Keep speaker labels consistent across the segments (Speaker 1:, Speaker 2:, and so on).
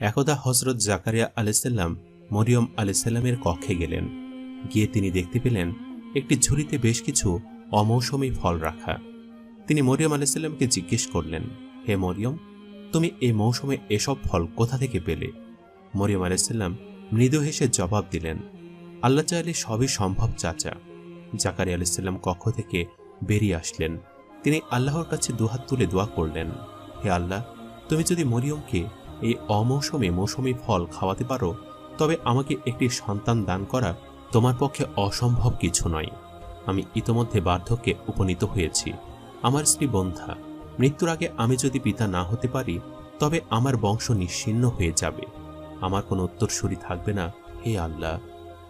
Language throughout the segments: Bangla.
Speaker 1: একদা হজরত জাকারিয়া আলাইসাল্লাম মরিয়ম আলাইসাল্লামের কক্ষে গেলেন। গিয়ে তিনি দেখতে পেলেন একটি ঝুড়িতে বেশ কিছু অমৌসুমী ফল রাখা। তিনি মরিয়ম আলাইসাল্লামকে জিজ্ঞেস করলেন, হে মরিয়ম, তুমি এই মৌসুমে এসব ফল কোথা থেকে পেলে? মরিয়ম আলাইসাল্লাম মৃদু হেসে জবাব দিলেন, আল্লাহ চাইলে সবই সম্ভব, চাচা। জাকারি আলাইসাল্লাম কক্ষ থেকে বেরিয়ে আসলেন। তিনি আল্লাহর কাছে দুহাত তুলে দোয়া করলেন, হে আল্লাহ, তুমি যদি মরিয়মকে এই অমৌসুমে মৌসুমি ফল খাওয়াতে পারো, তবে আমাকে একটি সন্তান দান করা তোমার পক্ষে অসম্ভব কিছু নয়। আমি ইতোমধ্যে বার্ধক্যে উপনীত হয়েছি। আমার স্ত্রী বন্ধা, মৃত্যুর আগে আমি যদি পিতা না হতে পারি, তবে আমার বংশ নিশ্চিন্ন হয়ে যাবে। আমার কোনো উত্তরসূরি থাকবে না, হে আল্লাহ।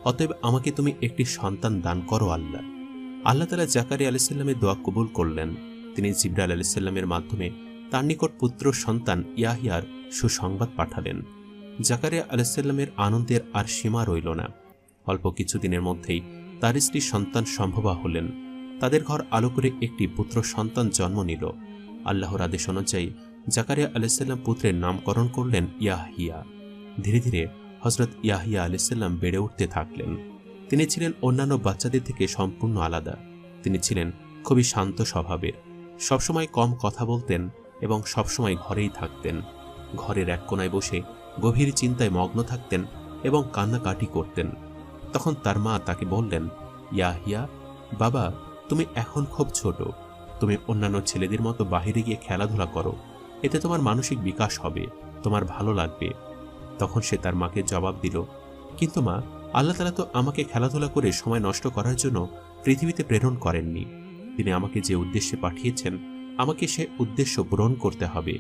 Speaker 1: অতএব আমাকে তুমি একটি সন্তান দান করো আল্লাহ। আল্লাহ তালা জাকারি আলাইসাল্লামের দোয়া কবুল করলেন। তিনি জিব্রাল আলাইসাল্লামের মাধ্যমে তার নিকট পুত্র সন্তান ইয়াহিয়ার সুসংবাদ পাঠালেন। জাকারিয়া আলাইসাল্লামের আনন্দের আর সীমা রইল না। অল্প কিছুদিনের মধ্যেই তার স্ত্রী সন্তান সম্ভবা হলেন। তাদের ঘর আলো করে একটি পুত্র সন্তান জন্ম নিল। আল্লাহর আদেশ অনুযায়ী জাকারিয়া আলাইসাল্লাম পুত্রের নামকরণ করলেন ইয়াহিয়া। ধীরে ধীরে হজরত ইয়াহিয়া আলাইসাল্লাম বেড়ে উঠতে থাকলেন। তিনি ছিলেন অন্যান্য বাচ্চাদের থেকে সম্পূর্ণ আলাদা। তিনি ছিলেন খুবই শান্ত স্বভাবের। সবসময় কম কথা বলতেন এবং সবসময় ঘরেই থাকতেন। ঘরের এক কোনায় বসে গভীর চিন্তায় মগ্ন থাকতেন এবং কান্নাকাটি করতেন। তখন তার মা তাকে বললেন ইয়াহিয়া বাবা, তুমি এখন খুব ছোট। তুমি অন্যান্য ছেলেদের মতো বাহিরে গিয়ে খেলাধুলা করো। এতে তোমার মানসিক বিকাশ হবে, তোমার ভালো লাগবে। তখন সে তার মাকে জবাব দিল, কিন্তু মা, আল্লাহ তালা তো আমাকে খেলাধুলা করে সময় নষ্ট করার জন্য পৃথিবীতে প্রেরণ করেননি। তিনি আমাকে যে উদ্দেশ্যে পাঠিয়েছেন আমাকে সে উদ্দেশ্য পূরণ করতে হবে।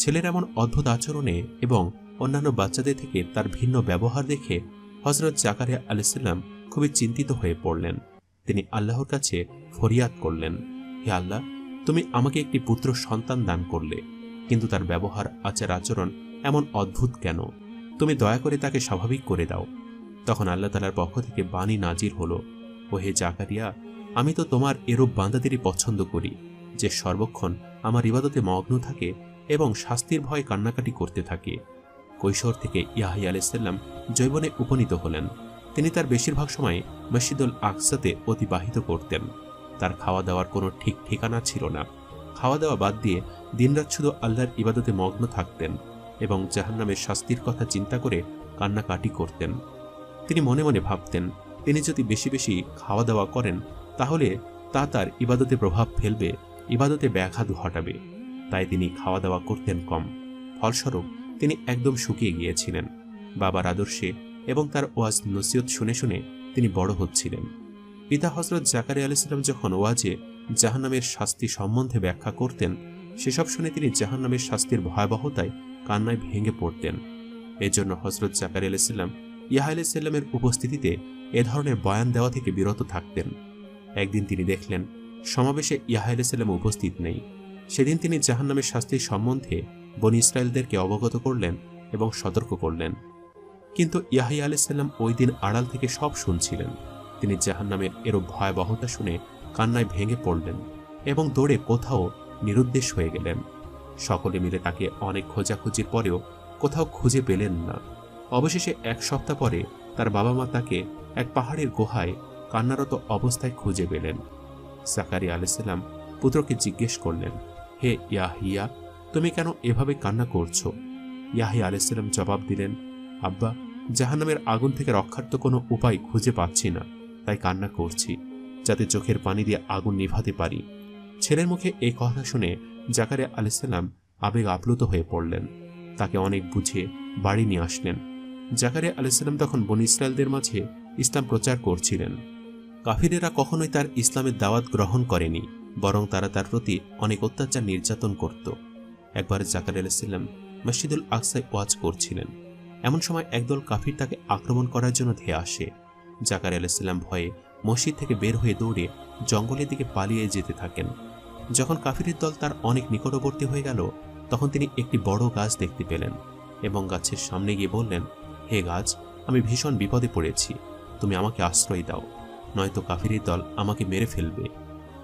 Speaker 1: ছেলের এমন অদ্ভুত আচরণে এবং অন্যান্য বাচ্চাদের থেকে তার ভিন্ন ব্যবহার দেখে হজরত জাকারিয়া আলাইসাল্লাম খুবই চিন্তিত হয়ে পড়লেন। তিনি আল্লাহর কাছে ফরিয়াদ করলেন, হে আল্লাহ, তুমি আমাকে একটি পুত্র সন্তান দান করলে, কিন্তু তার ব্যবহার, আচার, আচরণ এমন অদ্ভুত কেন? তুমি দয়া করে তাকে স্বাভাবিক করে দাও। তখন আল্লাহ তালার পক্ষ থেকে বাণী নাজির হলো ও হে জাকারিয়া, আমি তো তোমার এরূপ বান্দাদেরই পছন্দ করি। যে সর্বক্ষণ আমার ইবাদতে মগ্ন থাকে এবং শাস্তির ভয়ে কান্নাকাটি করতে থাকে। কৈশোর থেকে ইয়াহিয়া আলাইসাল্লাম জৈবনে উপনীত হলেন। তিনি তার বেশিরভাগ সময় মসজিদুল আকসাতে অতিবাহিত করতেন। তার খাওয়া দাওয়ার কোনো ঠিক ঠিকানা ছিল না। খাওয়া দাওয়া বাদ দিয়ে দিনরাত শুধু আল্লাহর ইবাদতে মগ্ন থাকতেন এবং জাহান্নামের শাস্তির কথা চিন্তা করে কান্নাকাটি করতেন। তিনি মনে মনে ভাবতেন, তিনি যদি বেশি বেশি খাওয়া দাওয়া করেন, তাহলে তা তার ইবাদতে প্রভাব ফেলবে ইবাদতে ব্যাঘাত ঘটাবে, তাই তিনি খাওয়া দাওয়া করতেন কম। ফলস্বরূপ, তিনি একদম শুকিয়ে গিয়েছিলেন। বাবার আদর্শে এবং তার ওয়াজ নসিয়ত শুনে শুনে তিনি বড় হচ্ছিলেন। পিতা হজরত জাকারি আলাইসাল্লাম যখন ওয়াজে জাহান্নামের শাস্তি সম্বন্ধে ব্যাখ্যা করতেন, সেসব শুনে তিনি জাহান্নামের শাস্তির ভয়াবহতায় কান্নায় ভেঙে পড়তেন। এজন্য হজরত জাকারি আলাইসাল্লাম ইয়াহ আলাইসাল্লামের উপস্থিতিতে এ ধরনের বয়ান দেওয়া থেকে বিরত থাকতেন। একদিন তিনি দেখলেন সমাবেশে ইয়াহ আলাইসাল্লাম উপস্থিত নেই। সেদিন তিনি জাহান্নামের শাস্তির সম্বন্ধে বনি ইসরায়েলদেরকে অবগত করলেন এবং সতর্ক করলেন। কিন্তু ইয়াহিয়া আলাইসাল্লাম ওই দিন আড়াল থেকে সব শুনছিলেন। তিনি জাহান্নামের এরূপ ভয়াবহতা শুনে কান্নায় ভেঙে পড়লেন এবং দৌড়ে কোথাও নিরুদ্দেশ হয়ে গেলেন। সকলে মিলে তাকে অনেক খোঁজাখুঁজির পরেও কোথাও খুঁজে পেলেন না। অবশেষে এক সপ্তাহ পরে তার বাবা মা তাকে এক পাহাড়ের গুহায় কান্নারত অবস্থায় খুঁজে পেলেন। সাকারি আলাইসাল্লাম পুত্রকে জিজ্ঞেস করলেন, হে ইয়াহিয়া, তুমি কেন এভাবে কান্না করছ? ইয়াহিয়া আলাইসাল্লাম জবাব দিলেন, আব্বা, জাহান্নামের আগুন থেকে রক্ষার তো কোনো উপায় খুঁজে পাচ্ছি না, তাই কান্না করছি, যাতে চোখের পানি দিয়ে আগুন নিভাতে পারি। ছেলের মুখে এই কথা শুনে জাকারে আলাইসাল্লাম আবেগ আপ্লুত হয়ে পড়লেন। তাকে অনেক বুঝিয়ে বাড়ি নিয়ে আসলেন। জাকারে আলাইসাল্লাম তখন বন ইসরায়েলদের মাঝে ইসলাম প্রচার করছিলেন। কাফিরেরা কখনোই তার ইসলামের দাওয়াত গ্রহণ করেনি, বরং তারা তার প্রতি অনেক অত্যাচার নির্যাতন করত। একবার জাকার আলাইসাল্লাম মসজিদুল আকসায় ওয়াজ করছিলেন। এমন সময় একদল কাফির তাকে আক্রমণ করার জন্য ধেয়ে আসে। জাকার আলাইসাল্লাম ভয়ে মসজিদ থেকে বের হয়ে দৌড়ে জঙ্গলের দিকে পালিয়ে যেতে থাকেন। যখন কাফিরের দল তার অনেক নিকটবর্তী হয়ে গেল, তখন তিনি একটি বড় গাছ দেখতে পেলেন এবং গাছের সামনে গিয়ে বললেন, হে গাছ, আমি ভীষণ বিপদে পড়েছি। তুমি আমাকে আশ্রয় দাও। নয়তো কাফিরের দল আমাকে মেরে ফেলবে।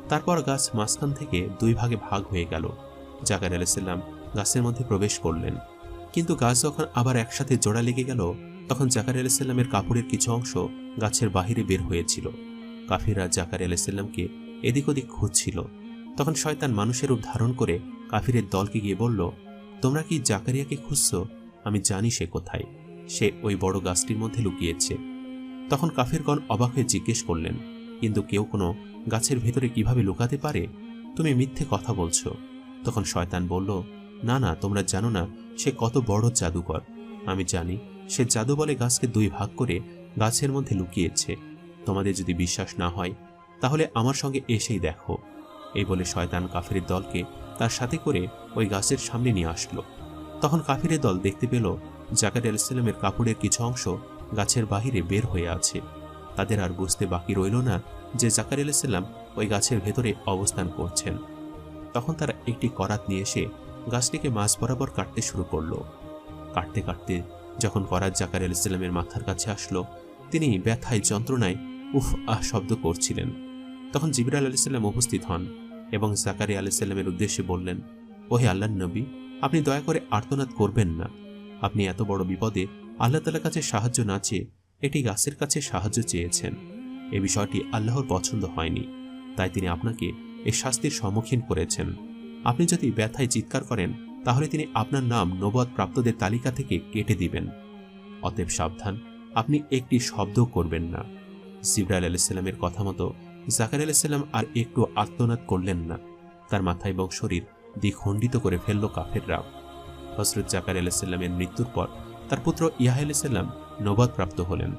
Speaker 1: তারপর গাছ মাঝখান থেকে দুই ভাগে ভাগ হয়ে গেল। জাকার আলাইসাল্লাম গাছের মধ্যে প্রবেশ করলেন। কিন্তু গাছ যখন আবার একসাথে জোড়া লেগে গেল, তখন জাকার আলাইসাল্লামের কাপড়ের কিছু অংশ গাছের বাহিরে বের হয়েছিল। কাফিররা জাকার আলাইসাল্লামকে এদিক ওদিক খুঁজছিল। তখন শয়তান মানুষের রূপ ধারণ করে কাফিরের দলকে গিয়ে বলল, তোমরা কি জাকারিয়াকে খুঁজছ? আমি জানি সে কোথায়। সে ওই বড় গাছটির মধ্যে লুকিয়েছে। তখন কাফিরগণ অবাক হয়ে জিজ্ঞেস করলেন, কিন্তু কেউ কোনো গাছের ভেতরে কীভাবে লুকাতে পারে? তুমি মিথ্যে কথা বলছো। তখন শয়তান বলল, না না, তোমরা জানো না, সে কত বড় জাদুকর। আমি জানি, সে জাদু বলে গাছকে দুই ভাগ করে গাছের মধ্যে লুকিয়েছে। তোমাদের যদি বিশ্বাস না হয়, তাহলে আমার সঙ্গে এসেই দেখো। এই বলে শয়তান কাফিরের দলকে তার সাথে করে ওই গাছের সামনে নিয়ে আসলো। তখন কাফিরের দল দেখতে পেল জাকার আলাইসাল্লামের কাপড়ের কিছু অংশ গাছের বাহিরে বের হয়ে আছে। তাদের আর বুঝতে বাকি রইল না যে জাকার আলাইসাল্লাম ওই গাছের ভেতরে অবস্থান করছেন। তখন তারা একটি করাত নিয়ে এসে গাছটিকে মাছ বরাবর কাটতে শুরু করল। কাটতে কাটতে যখন করাত জাকার আলাইসাল্লামের মাথার কাছে আসলো, তিনি ব্যথায় যন্ত্রণায় উফ, আহ, শব্দ করছিলেন। তখন জিবরাল আলাইসাল্লাম উপস্থিত হন এবং জাকারি আলাইসাল্লামের উদ্দেশ্যে বললেন, ওহে আল্লাহ নবী, আপনি দয়া করে আর্তনাদ করবেন না। আপনি এত বড় বিপদে আল্লাহ তালার কাছে সাহায্য না চেয়ে এটি গাছের কাছে সাহায্য চেয়েছেন। এ বিষয়টি আল্লাহর পছন্দ হয়নি, তাই তিনি আপনাকে এই শাস্তির সম্মুখীন করেছেন। আপনি যদি ব্যথায় চিৎকার করেন, তাহলে তিনি আপনার নাম নবদ প্রাপ্তদের তালিকা থেকে কেটে দিবেন। অতএব সাবধান, আপনি একটি শব্দ করবেন না। জিব্রাইল আলাইসাল্লামের কথা মতো জাকার আলাইসাল্লাম আর একটু আত্মনাদ করলেন না। তার মাথা এবং শরীর দ্বিখণ্ডিত করে ফেলল কাফেররা। হজরত জাকার আলাইসাল্লামের মৃত্যুর পর তার পুত্র ইয়াহ আলাইসাল্লাম নবাদ প্রাপ্ত হলেন।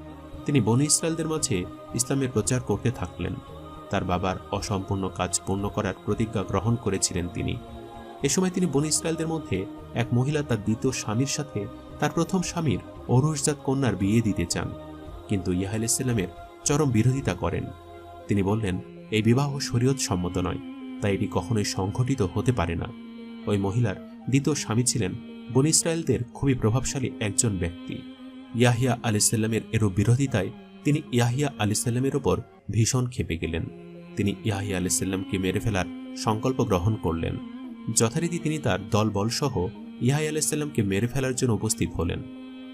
Speaker 1: তিনি বনি ইসরায়েলদের মাঝে ইসলামের প্রচার করতে থাকলেন। তার বাবার অসম্পূর্ণ কাজ পূর্ণ করার প্রতিজ্ঞা গ্রহণ করেছিলেন তিনি। এ সময় তিনি বনি ইসরায়েলদের মধ্যে এক মহিলা তার দ্বিতীয় স্বামীর সাথে তার প্রথম স্বামীর ঔরসজাত কন্যার বিয়ে দিতে চান, কিন্তু ইয়াহ আলাইসাল্লামের চরম বিরোধিতা করেন। তিনি বললেন, এই বিবাহ শরীয়ত সম্মত নয়, তাই এটি কখনোই সংঘটিত হতে পারে না। ওই মহিলার দ্বিতীয় স্বামী ছিলেন বন ইসরায়েলদের খুবই প্রভাবশালী একজন ব্যক্তি। ইয়াহিয়া আলিসাল্লামের এরূপ বিরোধিতায় তিনি ইয়াহিয়া আলিসাল্লামের ওপর ভীষণ খেপে গেলেন। তিনি ইয়াহিয়া আলিসাল্লামকে মেরে ফেলার সংকল্প গ্রহণ করলেন। যথারীতি তিনি তার দলবল সহ ইহাই আলাইসাল্লামকে মেরে ফেলার জন্য উপস্থিত হলেন।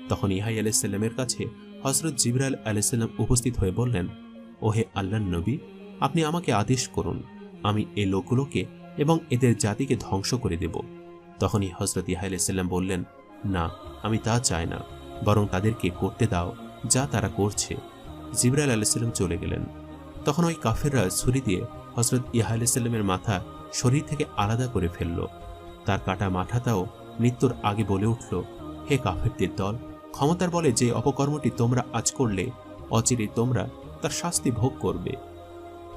Speaker 1: তখন ইহাই আলাইসাল্লামের কাছে হজরত জিবরাল আলাইসাল্লাম উপস্থিত হয়ে বললেন, ওহে আল্লাহ নবী, আপনি আমাকে আদেশ করুন, আমি এ লোকগুলোকে এবং এদের জাতিকে ধ্বংস করে দেব। তখনই হজরত ইহা আলাইসাল্লাম বললেন, না, আমি তা চাই না। বরং তাদেরকে করতে দাও, যা তারা করছে। জিবরাইল আলাইসাল্লাম চলে গেলেন। তখন ওই কাফেররা ছুরি দিয়ে হজরত ইহা আলাইসাল্লামের মাথা শরীর থেকে আলাদা করে ফেলল। তার কাটা মাথাটাও মৃত্যুর আগে বলে উঠল, হে কাফেরদের দল, ক্ষমতার বলে যে অপকর্মটি তোমরা আজ করলে, অচিরে তোমরা তার শাস্তি ভোগ করবে।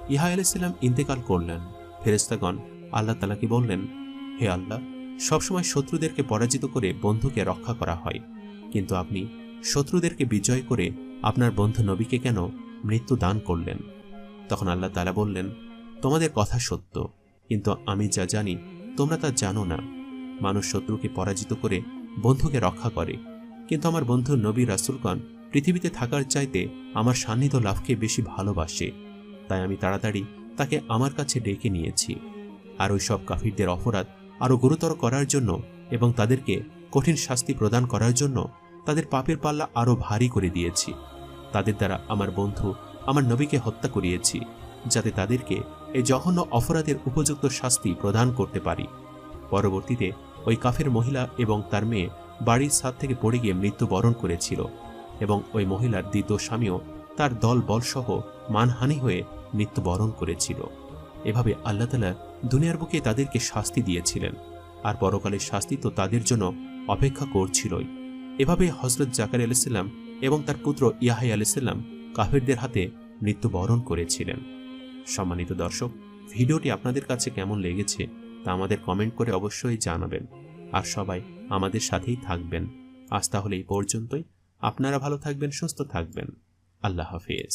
Speaker 1: ইহা আলাইসাল্লাম ইন্তেকাল করলেন। ফেরেস্তাগণ আল্লাহ তালাকে বললেন, হে আল্লাহ সবসময় শত্রুদেরকে পরাজিত করে বন্ধুকে রক্ষা করা হয়। কিন্তু আপনি শত্রুদেরকে বিজয় করে আপনার বন্ধু নবীকে কেন মৃত্যু দান করলেন? তখন আল্লাহ তালা বললেন, তোমাদের কথা সত্য, কিন্তু আমি যা জানি, তোমরা তা জানো না। মানুষ শত্রুকে পরাজিত করে বন্ধুকে রক্ষা করে। কিন্তু আমার বন্ধু নবী রাসুলগণ পৃথিবীতে থাকার চাইতে আমার সান্নিধ্য লাভকে বেশি ভালোবাসে। তাই আমি তাড়াতাড়ি তাকে আমার কাছে ডেকে নিয়েছি। আর ওই সব কাফিরদের অপরাধ আরও গুরুতর করার জন্য এবং তাদেরকে কঠিন শাস্তি প্রদান করার জন্য তাদের পাপের পাল্লা আরও ভারী করে দিয়েছি। তাদের দ্বারা আমার বন্ধু আমার নবীকে হত্যা করিয়েছি, যাতে তাদেরকে এই জঘন্য অপরাধের উপযুক্ত শাস্তি প্রদান করতে পারি। পরবর্তীতে ওই কাফের মহিলা এবং তার মেয়ে বাড়ির ছাদ থেকে পড়ে গিয়ে মৃত্যুবরণ করেছিল এবং ওই মহিলার দ্বিতীয় স্বামীও তার দল বলসহ মানহানি হয়ে মৃত্যুবরণ করেছিল। এভাবে আল্লাহ তালা দুনিয়ার বুকে তাদেরকে শাস্তি দিয়েছিলেন, আর পরকালের শাস্তি তো তাদের জন্য অপেক্ষা করছিলই। এভাবে হজরত জাকার আলাইসাল্লাম এবং তার পুত্র ইয়াহাই আলাইসাল্লাম কাফেরদের হাতে মৃত্যুবরণ করেছিলেন। সম্মানিত দর্শক, ভিডিওটি আপনাদের কাছে কেমন লেগেছে তা আমাদের কমেন্ট করে অবশ্যই জানাবেন, আর সবাই আমাদের সাথেই থাকবেন। আজ তাহলে এই পর্যন্তই। আপনারা ভালো থাকবেন, সুস্থ থাকবেন। আল্লাহ হাফিজ।